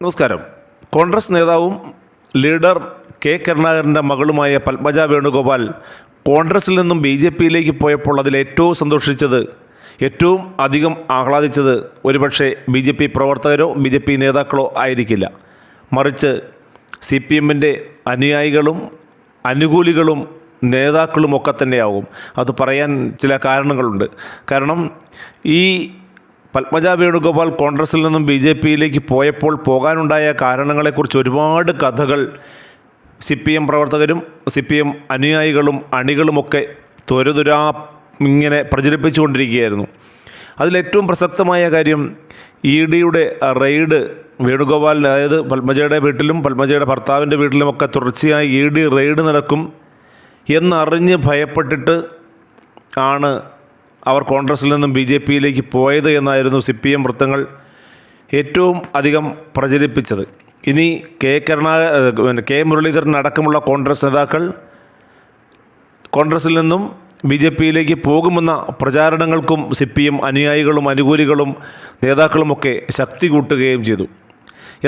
നമസ്കാരം. കോൺഗ്രസ് നേതാവും leader K കരുണാകരന്റെ മകളുമായ പത്മജ വേണുഗോപാൽ കോൺഗ്രസിൽ നിന്നും ബി ജെ പിയിലേക്ക് പോയപ്പോൾ അതിൽ ഏറ്റവും സന്തോഷിച്ചത് ഏറ്റവും അധികം ആഹ്ലാദിച്ചത് ഒരുപക്ഷെ ബി ജെ പി പ്രവർത്തകരോ ബി ജെ പി നേതാക്കളോ ആയിരിക്കില്ല. മറിച്ച് സി പി എമ്മിന്റെ അനുയായികളും അനുകൂലികളും നേതാക്കളും ഒക്കെ തന്നെയാവും അത് പറയാൻ ചില കാരണങ്ങളുണ്ട്. കാരണം ഈ പത്മജ വേണുഗോപാൽ കോൺഗ്രസിൽ നിന്നും ബി ജെ പിയിലേക്ക് പോയപ്പോൾ പോകാനുണ്ടായ കാരണങ്ങളെക്കുറിച്ച് ഒരുപാട് കഥകൾ സി പി എം പ്രവർത്തകരും സി പി എം അനുയായികളും അണികളുമൊക്കെ ത്വരതുരാ ഇങ്ങനെ പ്രചരിപ്പിച്ചുകൊണ്ടിരിക്കുകയായിരുന്നു. അതിലേറ്റവും പ്രസക്തമായ കാര്യം ഇ ഡിയുടെ റെയ്ഡ് വേണുഗോപാലിന്റെ അതായത് പത്മജയുടെ വീട്ടിലും പത്മജയുടെ ഭർത്താവിന്റെ വീട്ടിലുമൊക്കെ തുടർച്ചയായി ഇ ഡി റെയ്ഡ് നടക്കും എന്നറിഞ്ഞ് ഭയപ്പെട്ടിട്ട് ആണ് അവർ കോൺഗ്രസിൽ നിന്നും ബി ജെ പിയിലേക്ക് പോയത് എന്നായിരുന്നു സി പി എം വൃത്തങ്ങൾ ഏറ്റവും അധികം പ്രചരിപ്പിച്ചത്. ഇനി കെ കരുണാ കെ മുരളീധരൻ അടക്കമുള്ള കോൺഗ്രസ് നേതാക്കൾ കോൺഗ്രസിൽ നിന്നും ബി ജെ പിയിലേക്ക് പോകുമെന്ന പ്രചാരണങ്ങൾക്കും സി പി എം അനുയായികളും അനുകൂലികളും നേതാക്കളുമൊക്കെ ശക്തി കൂട്ടുകയും ചെയ്തു.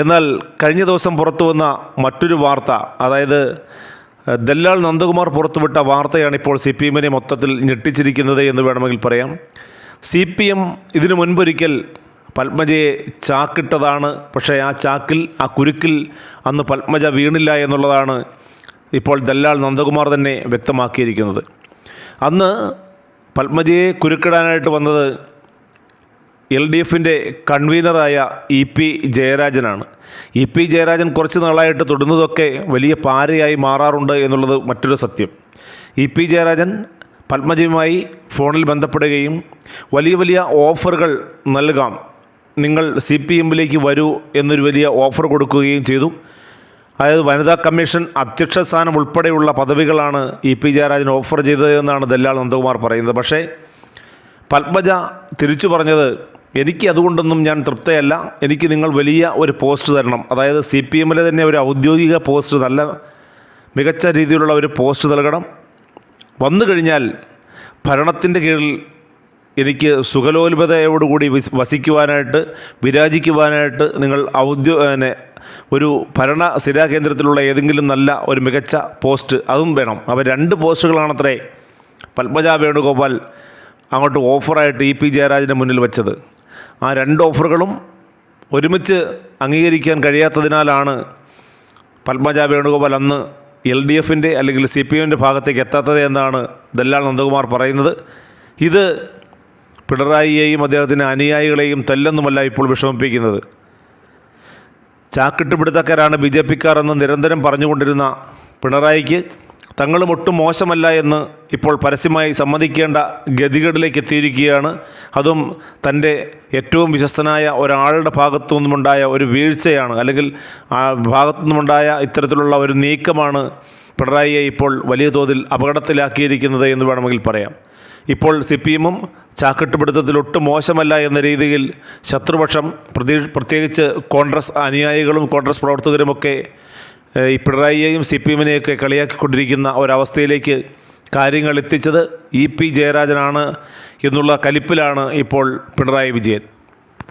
എന്നാൽ കഴിഞ്ഞ ദിവസം പുറത്തു വന്ന മറ്റൊരു വാർത്ത അതായത് ദല്ലാൾ നന്ദകുമാർ പുറത്തുവിട്ട വാർത്തയാണ് ഇപ്പോൾ സി പി എമ്മിനെ മൊത്തത്തിൽ ഞെട്ടിച്ചിരിക്കുന്നത് എന്ന് വേണമെങ്കിൽ പറയാം. സി പി എം ഇതിനു മുൻപൊരിക്കൽ പത്മജയെ ചാക്കിട്ടതാണ്. പക്ഷേ ആ ചാക്കിൽ ആ കുരുക്കിൽ അന്ന് പത്മജ വീണില്ല എന്നുള്ളതാണ് ഇപ്പോൾ ദല്ലാൾ നന്ദകുമാർ തന്നെ വ്യക്തമാക്കിയിരിക്കുന്നത്. അന്ന് പത്മജയെ കുരുക്കിടാനായിട്ട് വന്നത് എൽ ഡി എഫിന്റെ കൺവീനറായ ഇ പി ജയരാജനാണ്. ഇ പി ജയരാജൻ കുറച്ച് നാളായിട്ട് തൊടുന്നതൊക്കെ വലിയ പാരയായി മാറാറുണ്ട് എന്നുള്ളത് മറ്റൊരു സത്യം. ഇ പി ജയരാജൻ പത്മജയുമായി ഫോണിൽ ബന്ധപ്പെടുകയും വലിയ വലിയ ഓഫറുകൾ നൽകാം. നിങ്ങൾ സി പി എമ്മിലേക്ക് വരൂ എന്നൊരു വലിയ ഓഫർ കൊടുക്കുകയും ചെയ്തു. അതായത് വനിതാ കമ്മീഷൻ അധ്യക്ഷ സ്ഥാനം ഉൾപ്പെടെയുള്ള പദവികളാണ് ഇ പി ജയരാജൻ ഓഫർ ചെയ്തതെന്നാണ് ദല്ലാൾ നന്ദകുമാർ പറയുന്നത്. പക്ഷേ പത്മജ തിരിച്ചു പറഞ്ഞത് എനിക്ക് അതുകൊണ്ടൊന്നും ഞാൻ തൃപ്തയല്ല. എനിക്ക് നിങ്ങൾ വലിയ ഒരു പോസ്റ്റ് തരണം. അതായത് സി പി എമ്മിലെ തന്നെ ഒരു ഔദ്യോഗിക പോസ്റ്റ് നല്ല മികച്ച രീതിയിലുള്ള ഒരു പോസ്റ്റ് നൽകണം. വന്നു കഴിഞ്ഞാൽ ഭരണത്തിന്റെ കീഴിൽ എനിക്ക് സുഖലോൽപതയോടുകൂടി വിസ് വസിക്കുവാനായിട്ട് വിരാജിക്കുവാനായിട്ട് നിങ്ങൾ ഔദ്യോ ഒരു ഭരണ സ്ഥിരാകേന്ദ്രത്തിലുള്ള ഏതെങ്കിലും നല്ല ഒരു മികച്ച പോസ്റ്റ് അതും വേണം. അപ്പോൾ രണ്ട് പോസ്റ്റുകളാണത്രേ പത്മജ വേണുഗോപാൽ അങ്ങോട്ട് ഓഫറായിട്ട് ഇ പി ജയരാജന്റെ മുന്നിൽ വെച്ചത്. ആ രണ്ട് ഓഫറുകളും ഒരുമിച്ച് അംഗീകരിക്കാൻ കഴിയാത്തതിനാലാണ് പത്മജ വേണുഗോപാൽ അന്ന് എൽ ഡി എഫിന്റെ അല്ലെങ്കിൽ സി പി എമ്മിന്റെ ഭാഗത്തേക്ക് എത്താത്തത് എന്നാണ് ദല്ലാൾ നന്ദകുമാർ പറയുന്നത്. ഇത് പിണറായിയെയും അദ്ദേഹത്തിന്റെ അനുയായികളെയും തല്ലെന്നുമല്ല ഇപ്പോൾ വിഷമിപ്പിക്കുന്നത്. ചാക്കിട്ട് പിടുത്തക്കാരാണ് ബി ജെ പിക്കാർ എന്ന് നിരന്തരം പറഞ്ഞുകൊണ്ടിരുന്ന പിണറായിക്ക് തങ്ങളും ഒട്ടും മോശമല്ല എന്ന് ഇപ്പോൾ പരസ്യമായി സമ്മതിക്കേണ്ട ഗതികേടിലേക്ക് എത്തിയിരിക്കുകയാണ്. അതും തന്റെ ഏറ്റവും വിശ്വസ്തനായ ഒരാളുടെ ഭാഗത്തു നിന്നുമുണ്ടായ ഒരു വീഴ്ചയാണ്. അല്ലെങ്കിൽ ആ ഭാഗത്തു നിന്നുമുണ്ടായ ഇത്തരത്തിലുള്ള ഒരു നീക്കമാണ് പിണറായിയെ ഇപ്പോൾ വലിയ തോതിൽ അപകടത്തിലാക്കിയിരിക്കുന്നത് എന്ന് വേണമെങ്കിൽ പറയാം. ഇപ്പോൾ സി പി എമ്മും ചാക്കിട്ടുപിടുത്തത്തിൽ ഒട്ടും മോശമല്ല എന്ന രീതിയിൽ ശത്രുപക്ഷം പ്രതീ പ്രത്യേകിച്ച് കോൺഗ്രസ് അനുയായികളും കോൺഗ്രസ് പ്രവർത്തകരുമൊക്കെ ഈ പിണറായിയെയും സി പി എമ്മിനെയൊക്കെ കളിയാക്കിക്കൊണ്ടിരിക്കുന്ന ഒരവസ്ഥയിലേക്ക് കാര്യങ്ങൾ എത്തിച്ചത് ഇ പി ജയരാജനാണ് എന്നുള്ള കലിപ്പിലാണ് ഇപ്പോൾ പിണറായി വിജയൻ.